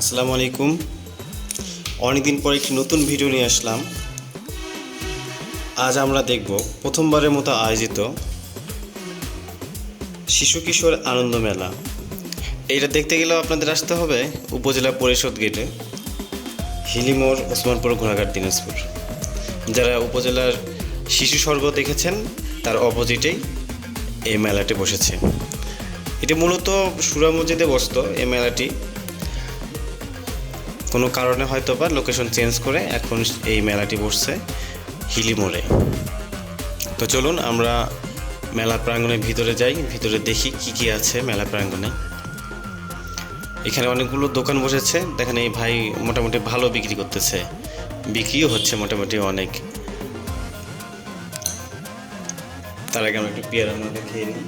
আসসালামু আলাইকুম। অনেকদিন পর একটি নতুন ভিডিও নিয়ে আসলাম। আজ আমরা দেখব প্রথমবারের মতো আয়োজিত শিশু কিশোর আনন্দ মেলা। এটা দেখতে গেলেও আপনাদের আসতে হবে উপজেলা পরিষদ গেটে, হিলিমোর ওসমানপুর ঘোড়াঘাট দিনাজপুর। যারা উপজেলার শিশু স্বর্গ দেখেছেন, তার অপোজিটেই এই মেলাটি বসেছে। এটি মূলত সুরা মসজিদে বসত, এই মেলাটি। কোনো কারণে হয়তো বা লোকেশন চেঞ্জ করে এখন এই মেলাটি বসছে হিলি মোড়ে। তো চলুন আমরা মেলা প্রাঙ্গণের ভিতরে যাই, ভিতরে দেখি কি কি আছে মেলা প্রাঙ্গণে। এখানে অনেকগুলো দোকান বসেছে, দেখেন এই ভাই মোটামুটি ভালো বিক্রি করতেছে। বিক্রিও হচ্ছে মোটামুটি অনেক। তার আগে আমরা একটু পেয়ারা আমাদের খেয়ে নিই।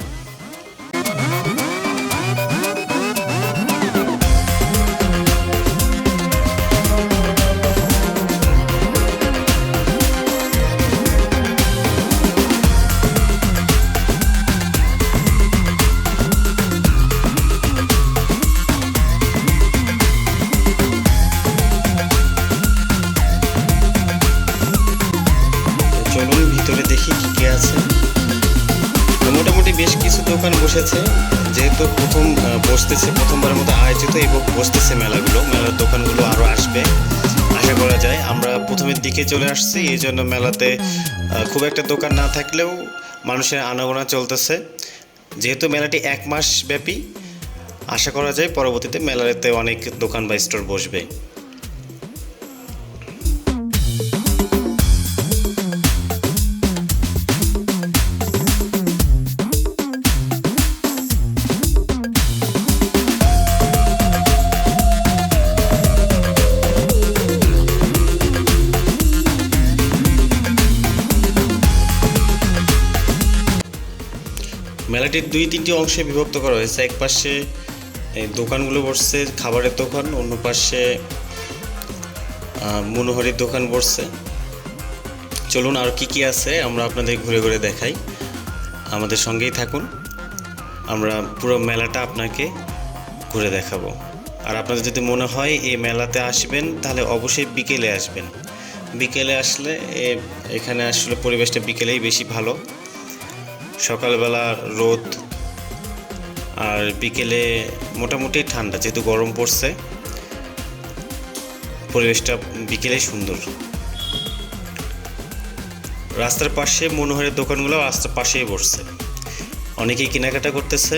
মোটামুটি বেশ কিছু দোকান বসেছে। যেহেতু প্রথম বসতেছে, প্রথমবারের মতো আয়োজিত এবং বসতেছে মেলাগুলো। মেলার দোকানগুলো আরও আসবে, আশা করা যায়। আমরা প্রথমের দিকে চলে আসছি, এই জন্য মেলাতে খুব একটা দোকান না থাকলেও মানুষের আনাগোনা চলতেছে। যেহেতু মেলাটি এক মাস ব্যাপী, আশা করা যায় পরবর্তীতে মেলাতে অনেক দোকান বা স্টোর বসবে। মেলাটির দুই তিনটি অংশে বিভক্ত করা হয়েছে। এক পাশে দোকানগুলো বসছে, খাবারের দোকান, অন্য পাশে মনোহরির দোকান বসছে। চলুন আর কি কি আছে, আমরা আপনাদের ঘুরে ঘুরে দেখাই। আমাদের সঙ্গেই থাকুন। আমরা পুরো মেলাটা আপনাকে ঘুরে দেখাবো। আর আপনাদের যদি মনে হয় এই মেলাতে আসবেন, তাহলে অবশ্যই বিকেলে আসবেন। বিকেলে আসলে এখানে আসলে পরিবেশটা বিকেলেই বেশি ভালো। সকালবেলা রোদ আর বিকেলে মোটামুটি ঠান্ডা, যেহেতু গরম পড়ছে, পরিবেশটা বিকেলে সুন্দর। রাস্তার পাশে মনোহরের দোকানগুলো রাস্তার পাশেই বসছে। অনেকেই কেনাকাটা করতেছে।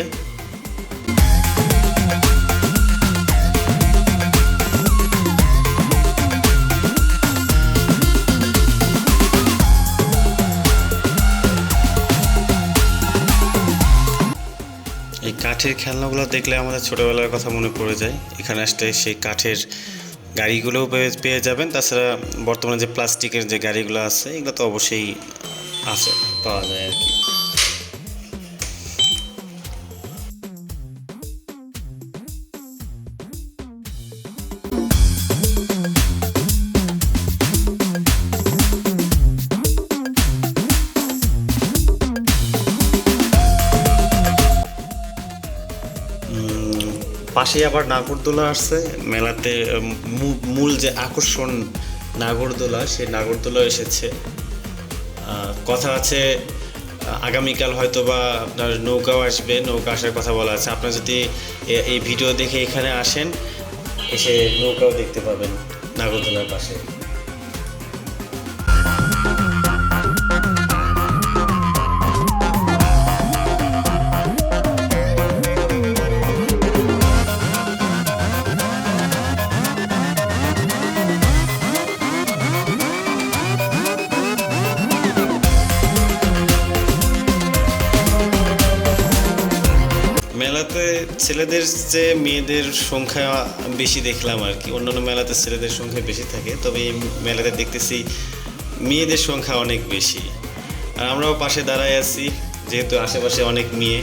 কাঠের খেলনাগুলো দেখলে আমাদের ছোটোবেলার কথা মনে পড়ে যায়। এখানে আসলে সেই কাঠের গাড়িগুলোও পেয়ে- যাবেন। তাছাড়া বর্তমানে যে প্লাস্টিকের যে গাড়িগুলো আছে, এগুলো তো অবশ্যই আছে, পাওয়া যায় আর কি। পাশেই আবার নাগরদোলা আসছে। মেলাতে মূল যে আকর্ষণ নাগরদোলা, সেই নাগরদোলা এসেছে। কথা আছে আগামীকাল হয়তো বা আপনার নৌকাও আসবে। নৌকা আসার কথা বলা আছে। আপনার যদি এই ভিডিও দেখে এখানে আসেন, এসে নৌকাও দেখতে পাবেন নাগরদোলার পাশে। ছেলেদের যে মেয়েদের সংখ্যা বেশি দেখলাম আর কি অন্যান্য মেলাতে ছেলেদের সংখ্যা বেশি থাকে তবে এই মেলাতে দেখতেছি মেয়েদের সংখ্যা অনেক বেশি। আর আমরাও পাশে দাঁড়ায় আছি যেহেতু আশেপাশে অনেক মেয়ে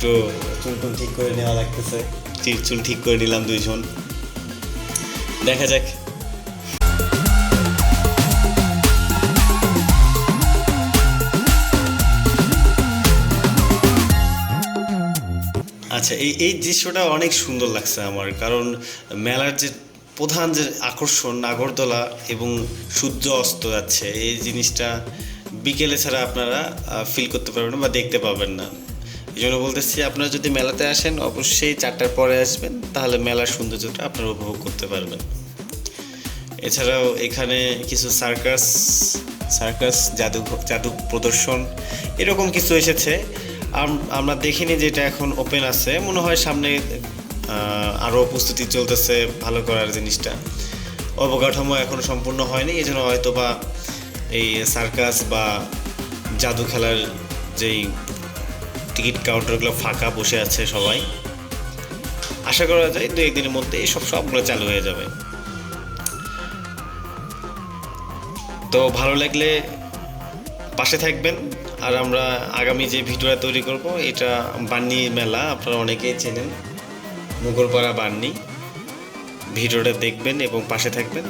তো চুল টুল ঠিক করে নেওয়া লাগতেছে। চুল- চুল ঠিক করে নিলাম দুইজন। দেখা যাক। আচ্ছা এই এই দৃশ্যটা অনেক সুন্দর লাগছে আমার, কারণ মেলার যে প্রধান যে আকর্ষণ, নাগরদোলা এবং সূর্য অস্ত যাচ্ছে, এই জিনিসটা বিকেলে ছাড়া আপনারা ফিল করতে পারবেন বা দেখতে পাবেন না। এই জন্য বলতেছি, আপনারা যদি মেলাতে আসেন, অবশ্যই চারটার পরে আসবেন, তাহলে মেলার সৌন্দর্যটা আপনারা উপভোগ করতে পারবেন। এছাড়াও এখানে কিছু সার্কাস সার্কাস জাদু জাদু প্রদর্শন, এরকম কিছু এসেছে। আমরা দেখিনি যেটা এখন ওপেন আছে। মনে হয় সামনে আরও প্রস্তুতি চলতেছে ভালো করার জিনিসটা। অবকাঠামো এখনও সম্পূর্ণ হয়নি এই জন্য হয়তো বা এই সার্কাস বা জাদু খেলার যেই টিকিট কাউন্টারগুলো ফাঁকা বসে আছে সবাই। আশা করা যায় দু একদিনের মধ্যে সব সবগুলো চালু হয়ে যাবে। তো ভালো লাগলে পাশে থাকবেন। আর আমরা আগামী যে ভিডিওটা তৈরি করব, এটা বান্নি মেলা, আপনারা অনেকেই চেনেন। মুঘলপাড়া বান্নি। ভিডিওটা দেখবেন এবং পাশে থাকবেন।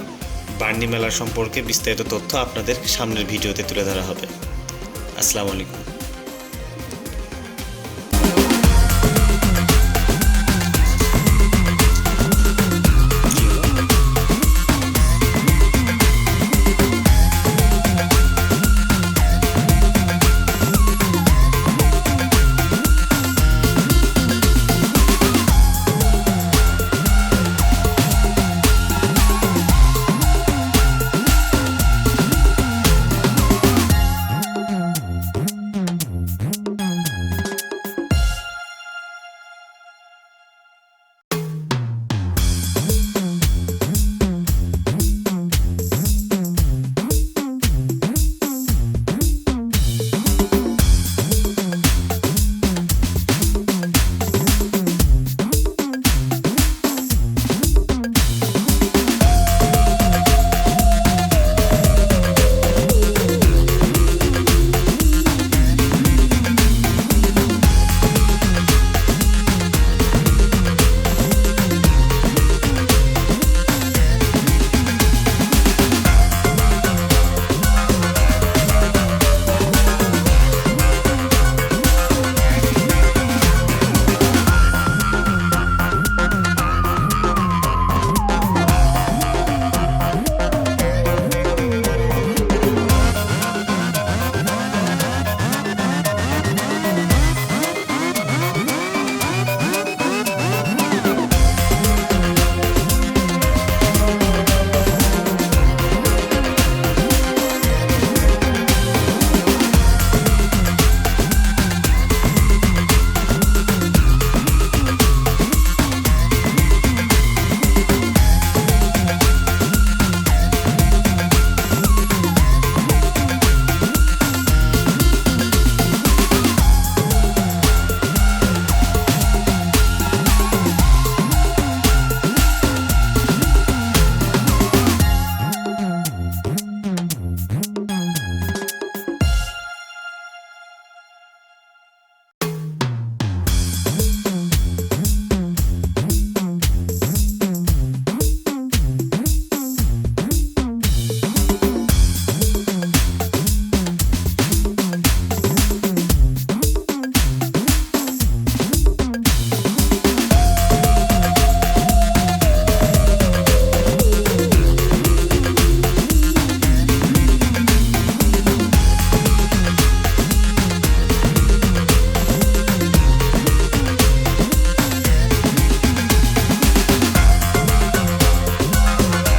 বান্নি মেলা সম্পর্কে বিস্তারিত তথ্য আপনাদের সামনের ভিডিওতে তুলে ধরা হবে। আসসালামু আলাইকুম।